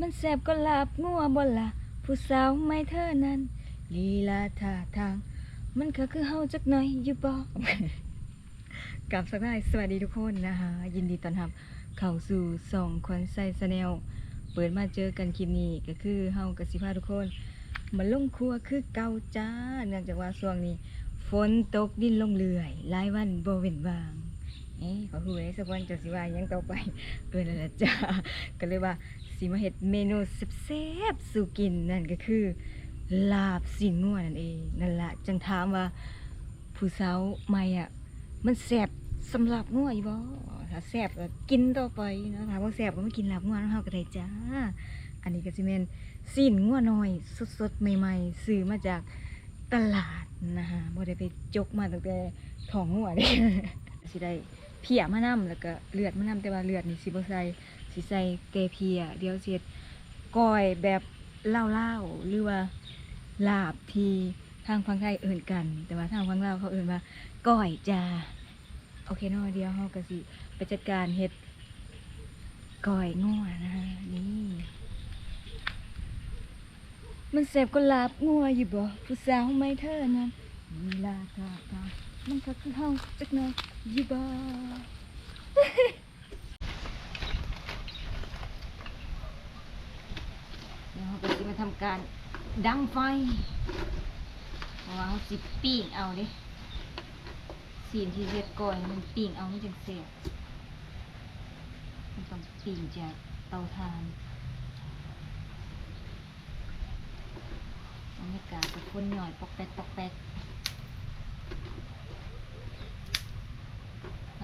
มันแสบก็หลาบงัวบ่ละผู้สาวไม่เธอนั้นลีลาท่าทาง มันก็คือเฮาจักหน่อยอยู่บ่กลับสักได้สวัสดีทุกคนนะคะ ยินดีต้อนรับเข้าสู่สองควันไซสแนลเปิดมาเจอกันคลิปนี้ก็คือเฮากับสิพาทุกคนมาลงครัวคือเก่าจ้า เนื่องจากว่าช่วงนี้ ฝนตกดินลงเรื่อยหลายวันบ่เว้นว่าง เอ๊ะขอฮู้ได้สักวันจะสิว่ายังต่อไปเออนั่นแหละจ้าก็เลยว่าสิมาเฮ็ดเมนูแซ่บๆสู่กินนั่นก็คือ ลาบสินงัวนั่นเองนั่นละจังถามว่าผู้สาวใหม่อะมันแซ่บสำหรับงัวอยู่บ่ถ้าแซ่บก็กินต่อไปเนาะถ้าบ่แซ่บก็มากินลาบงัวนำเฮาก็ได้จ้า อันนี้ก็สิแม่นสินงัวน้อยสดๆใหม่ๆซื้อมาจากตลาดนะคะบ่ได้ไปจกมาตั้งแต่ท้องงัวเด้สิได้ เพียมานำแล้วก็เลือดมานำแต่ว่าเลือดนี่สิบ่ใส่สิใส่แกเพียเดี๋ยวสิเฮ็ดก้อยแบบเล่าวๆหรือว่าลาบที่ทางฝั่งไทยเอิ่นกัน แต่ว่าทางฝั่งลาวเขาเอิ่นว่าก้อยจ้าโอเคเนาะเดียวเฮาก็สิไปจัดการเฮ็ดก้อยงัวนะคะนี่มันแสบก็ลาบงัวอยู่บ่ผู้สาวไม่เธอนั้นมีลาทาทา มันก็คือเฮาจักหน่อยอยู่บ่เดี๋ยวเราก็สิมาทำการดังไฟเพราะว่าเขาสิปิ้งเอาเดิสีนที่เรียดก่อยมันปิ้งเอาไม่จังเสียมันต้องปิ้งจากเตาถ่านบรรยากาศกับคนหน่อยปอกแป๊กปอกแป๊ก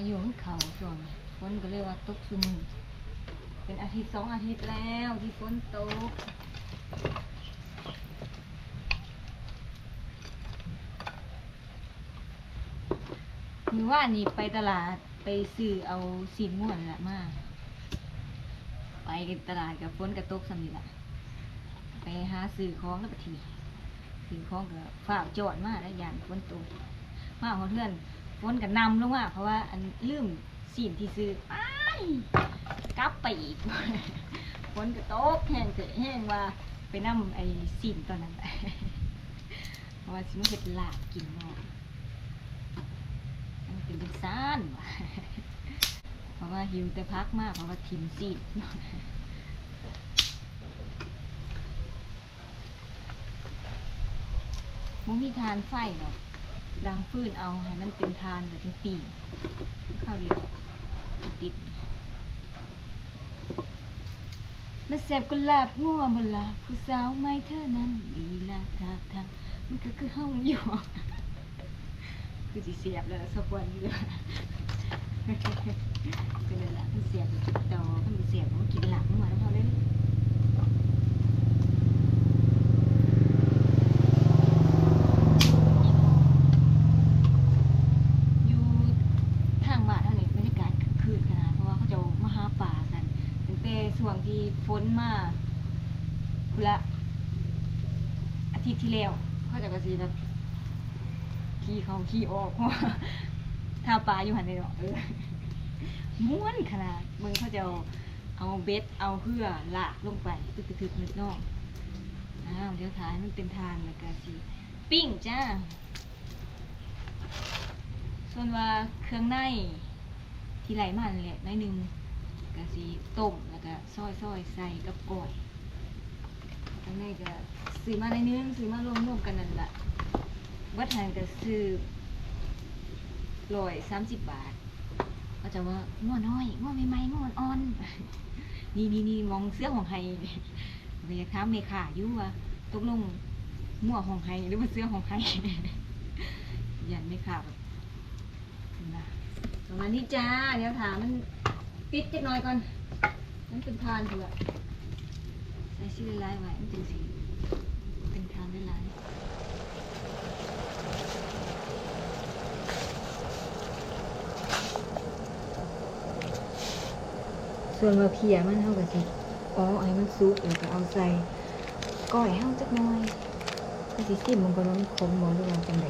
าอยู่ที่เขาส่วนฝนก็เรียกว่าตกซุมเป็นอาทิตย์สองอาทิตย์แล้วที่ฝนตกหรือว่านี่ไปตลาดไปซื้อเอาสีนม่วนละมาไปตลาดกับฝนกับตกสำนี่ละไปหาซื้อของแล้วก็ทีซื้อของกับฝากจอดมาแล้วยานฝนตกมาของเพื่อน ฝนกับนำลงมาเพราะว่าอันลืมสีนที่ซื้อไปกลับไปอีกฝนกับตกแห้งเถอะแห้งว่าไปนำไอ้สีนตอนนั้นเพราะว่าสิมาเห็ดลาบกินเนาะมันเป็นเป็นซ่านว่ะเพราะว่าหิวแต่พักมากเพราะว่าทิมซีดมันมีทานไฟหรอก ดังฟืนเอาให้มันเป็นทานแบบเป็นปีข้าวเดียวติดมาแสบกุหลาบงัวบนละผู้สาวไม่เท่านั้นลีลาท่าทางมันก็คือห้องอยู่คือสิเสียบเลยสักวันอยู่เป็นเลยละมันเสียบต่อมันเสียบมันกินหลังมาแล้วพอเลยอยู่ทางบ้านเท่านี้บรรยากาศคึกคืนขนาดเพราะว่าเขาจะมาหาป่ากันตั้งแต่ช่วงที่ฝ นมาคุละอาทิตย์ที่แล้วเขาจะกระสีแบบขี่เขาขี่ออกเพราะว่าถ้าปลาอยู่หันในดอกเออม้วนขนาดมึงเขาจะเอาเอาเบ็ดเอาเพื่อลากลงไปตึกตึกๆนึกนอกอ้าวเดี๋ยวท้ายมันเป็นทางแล้วก็สิปิ้งจ้าส่วนว่าเครื่องในที่ไหลมันแหละน้อยหนึ่ง ก็สิต้มแล้วก็ซอยซอยใส่กับก้อยข้างในก็ซื้อมาในอยนึงซื้อมารวมๆกันนั่นแหละวัดแทนก็ซื้อร้อยสามสิบบาท ก็จะว่าง่วน้อยง่วไม่ไหมง่วอ่อน นี่นี่นี่มองเสื้อของไฮเมียค้าเมขายู่วตกลงมั่วของไฮหรือว่าเสื้อของไฮยันไม่ขาแบบนะประมาณนี้จ้า เดี๋ยวถามมัน ปิดจักหน่อยก่อน มันเป็นทานเถอะใส่ชื่อลายไว้มันเป็นสีเป็นทานได้หลายส่วนว่าเพียมันเท่ากับสิอ๋อให้มันซุกแล้วก็เอาใส่ก้อยให้เฮาจักหน่อยก็สิซิมมันก็มันขมบ่หรือว่าจังได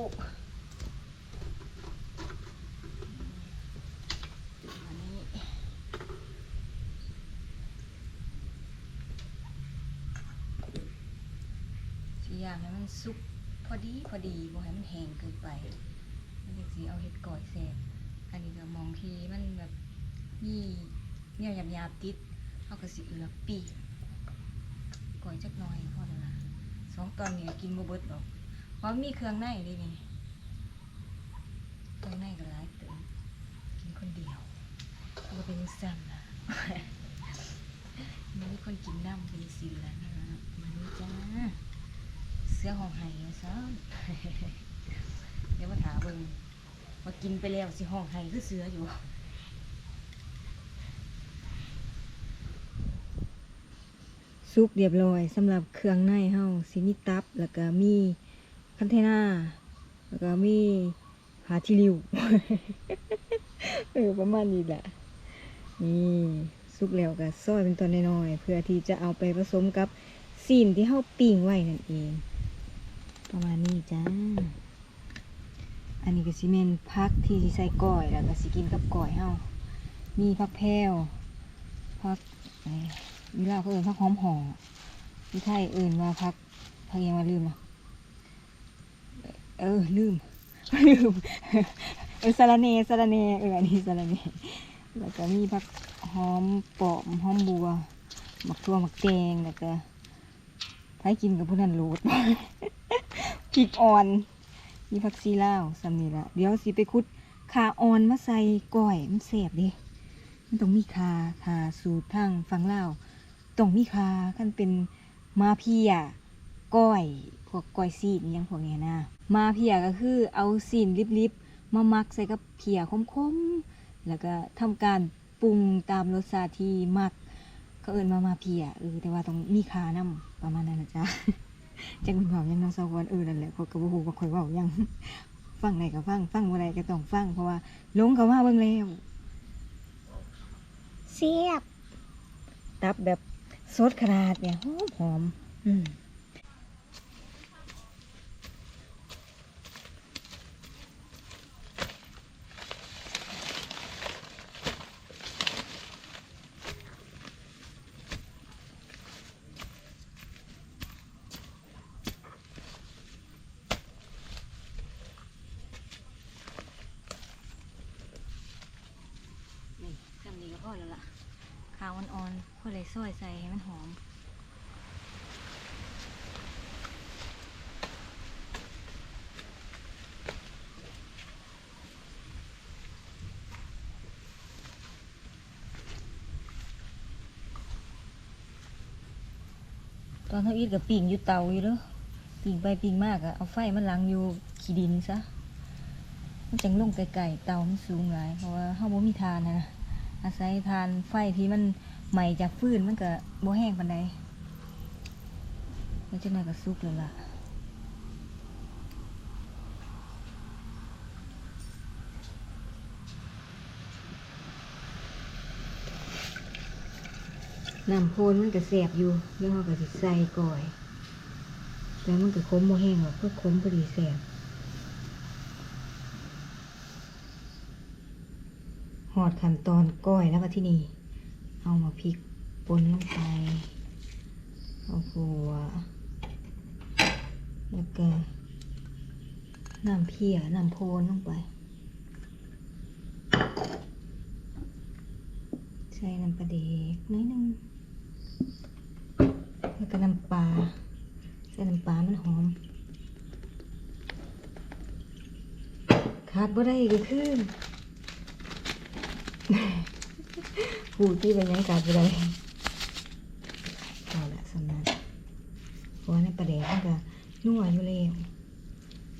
ู่สีอยากให้มันสุกพอดีพอดีบ่ให้มันแห้งเกินไปนจะสีเอาเห็ดก่อดแสบอันนี้ก็มองทีมันแบบนี่เนี่ยหยาบหยาบติดเอากระสีเอือกปีก่อยจักน้อยพอแล้วนะสองตอนเนี่ยกินบ่เบิดหรอก เพราะมีเครื่องในเลยนี่เครื่องในก็หลายเติมกินคนเดียวก็เป็นสั่นล่ะมันมีคนกินน้ำเป็นสิแล้วนะมันนี่จ้าเสื้อห้องไห้ซ้ำเดี๋ยวมาถามเบิ่งว่ากินไปแล้วสิห้องไห้คือเสืออยู่ซุปเรียบร้อยสำหรับเครื่องในเฮาสิมีตับแล้วก็มี คันเทน่าแล้วก็มีผาทิริวเออประมาณนี้แหละ นี่สุกแล้วก็ซอยเป็นตอนน้อยๆเพื่อที่จะเอาไปผสมกับซีนที่เฮาปิ้งไว้นั่นเอง ประมาณนี้จ้า อันนี้ก็สิเมนพักที่ใส่ก้อยแล้วก็สิกินกับก้อยเฮามีพักแพรวพักเอ้ยมีลาวเขาเอิ้นพักหอมห่อที่ไทยเอิ้นว่าพักพักยังว่าลืมอะ เออลืมลืมเออสาระเนสาระเนเอออันนี้สาระเนแล้วก็มีผักหอมปอมหอมบัวหมักทั่วหมักแตงแล้วก็ไผกินกับผู้นั้นโหลดพริกอ่อนมีผักซีลาวสำนี่ละเดี๋ยวสิไปคุดขาอ่อนมาใส่ก้อยมันแสบดิมันต้องมีคาคาสูตรทางฝั่งลาต้องมีคาขั้นเป็นมาเพียก้อย วกก้อยซีดอิหยังพวกเนี้ยนะ มาเพียก็คือเอาซีนริบๆมามักใส่กับเพียคมๆ แล้วก็ทำการปรุงตามรสชาติที่มักเขาเอินมามาเพียเออแต่ว่าต้องมีคานํประมาณนั้นนะจ๊ะจังเป็นความยังน้องสาวคนเออนั่นแหละเขาก็บ่ฮู้ว่าข่อยเว้าหยังฟังไหนก็ฟังฟังบ่ได้ก็ต้องฟังเพราะว่าหลงเขามาเบิ่งแล้วเสียบตับแบบสดขนาดเนี่ยหอมหอม อืมนี่จำนี้ก็พอแล้วล่ะข้าวอ่อนๆพอเลยซอยใส่ให้มันหอมตอนเท่าอีดกับปิ่งอยู่เตาอยู่เด้อปิ่งไปปิ่งมากอะเอาไฟมันลังอยู่ขี้ดินซะมันจังลงไกลๆเตามันสูงหลายเพราะว่าเฮาบ่มีทานนะ อาศัยทานไฟที่มันใหม่จากฟืนมันก็บ่แห้งปานใดแล้วจังไดก็สุกแล้วล่ะน้ำโพนมันก็แสบอยู่เดี๋ยวเราก็สิใส่ก่อย แต่มันก็ขมโมแห้งหรอกเพื่อขมพอดีแสบ หอดขั้นตอนก้อยแล้วก็ที่นี่ เอามาพริกปนลงไปเอาหัวแล้วก็น้ำเพียน้ำโพนลงไปใส่น้ำปลาเด็กน้อยนึงแล้วก็น้ำปลาใส่น้ำปลามันหอม ขาดบ่ได้ก็คือ ผู้ที่เป็นยังขาดบ่ได้เอาละสำนักเพราะว่าในประเด็นมันก็นัวอยู่แล้ว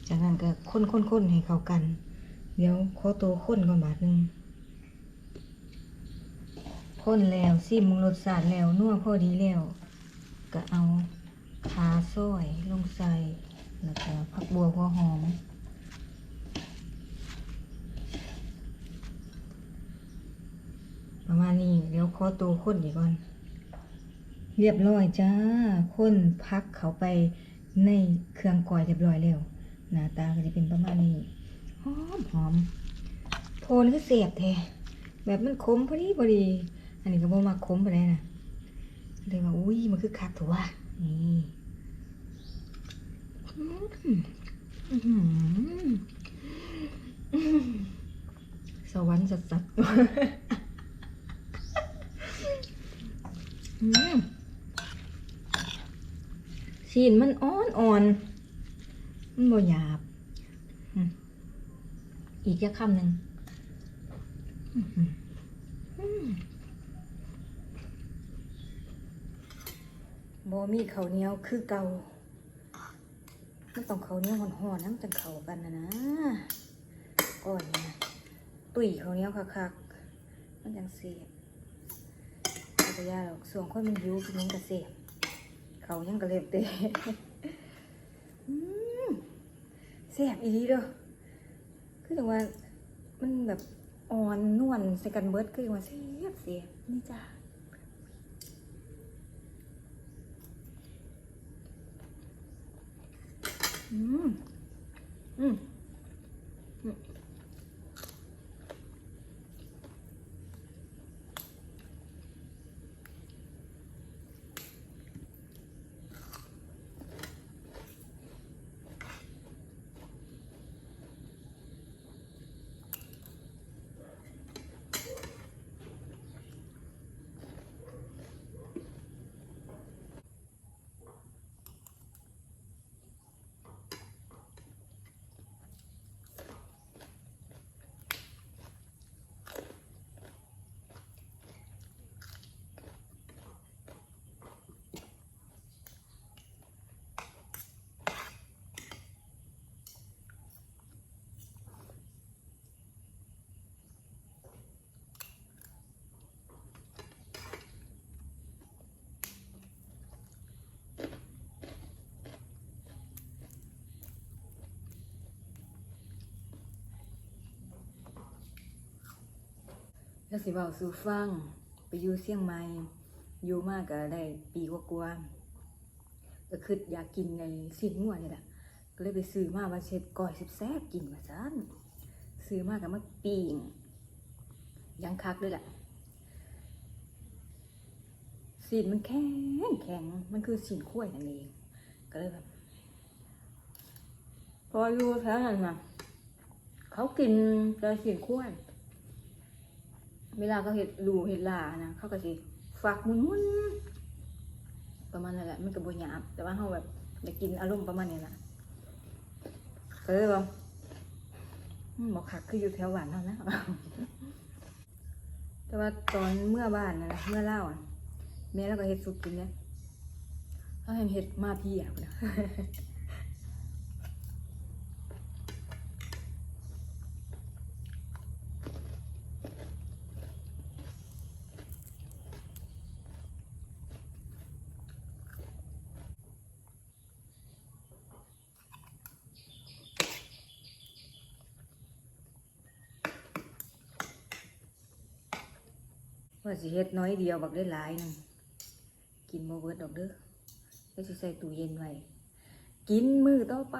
จากนั้นก็ค้นๆๆให้เข้ากัน เดี๋ยวขอตัวค้นก่อนบาทหนึงข้นแล้วซิมรสชาติแล้วนัวพอดีแล้วก็เอาขาซ้อยลงใส่แล้วก็ผักบัวหัวหอม ประมาณนี้เดี๋ยวขอตัวข้นอีกก่อน เรียบร้อยจ้าข้นพักเขาไปในเครื่องก่อยเรียบร้อยแล้วหน้าตาก็จะเป็นประมาณนี้หอมหอมโทนคือเสียบแท้แบบมันขมพอดีพอดี อันนี้ก็บ่มาขมไปเลยนะเลยว่าอุ้ยมันคือคักถูกว่านี่สวรรค์สัสๆ อืมชีนมันอ่อนอ่อนๆมันบ่หยาบ อีกแค่คำหนึ่งอื้อมบ่มีข้าเนียวคือเก่ามันต้องเขาเนี้ยวห่อนๆนะมันจะเขากันนะนะก่อนนะตุ๋ยเขาเนี้ยวคักๆมันจังเสียบ เอาไปยาหรอกส่วนคนมันหิวกินมันก็เสียบเขายังกระเล็บเตะเสียบอีดีเด้อคือแต่ว่ามันแบบอ่อนนวลใส่กันเบิดคือว่าเสียบเสียบนี่จ้าอืมอืม แล้วสิเบาสู่ฟัง ไปอยู่เชียงใหม่อยู่มากก็ได้ปีกว่าๆก็คืออยากกินในสิ่งงัวนี่แหละก็เลยไปซื้อมาว่าเช็ดก่อยสิบแซ่บกินว่าซันซื้อมากับมาปิ้งยังคักด้วยแหละสีนมันแข็งแข็งมันคือสีนข้วยนั่นเองก็เลยแบบพออยู่แถวนั้นนะเขากินแต่สีนข้วย เวลาเขาเห็ดรูเห็ดลานะเขาก็สิฝักมุนมุนประมาณนั้นแหละมันก็บ่หยาบแต่ว่าเขาแบบอยากกินอารมณ์ประมาณนี้นะก็เลยว่าอืมบอกคักคืออยู่แถวหวานเท่านะแต่ว่าตอนเมื่อบ้านนะเมื่อเล่าอะแม่เราก็เห็ดสุกกินเนี่ยเขาเห็นเห็ดมาพี่อะ ว่าสิเฮ็ดน้อยเดียวบักได้หลายหนึงกินโมเบิดดอกเด้อแล้วสิใส่ตู้เย็นไว้กินมือต่อไป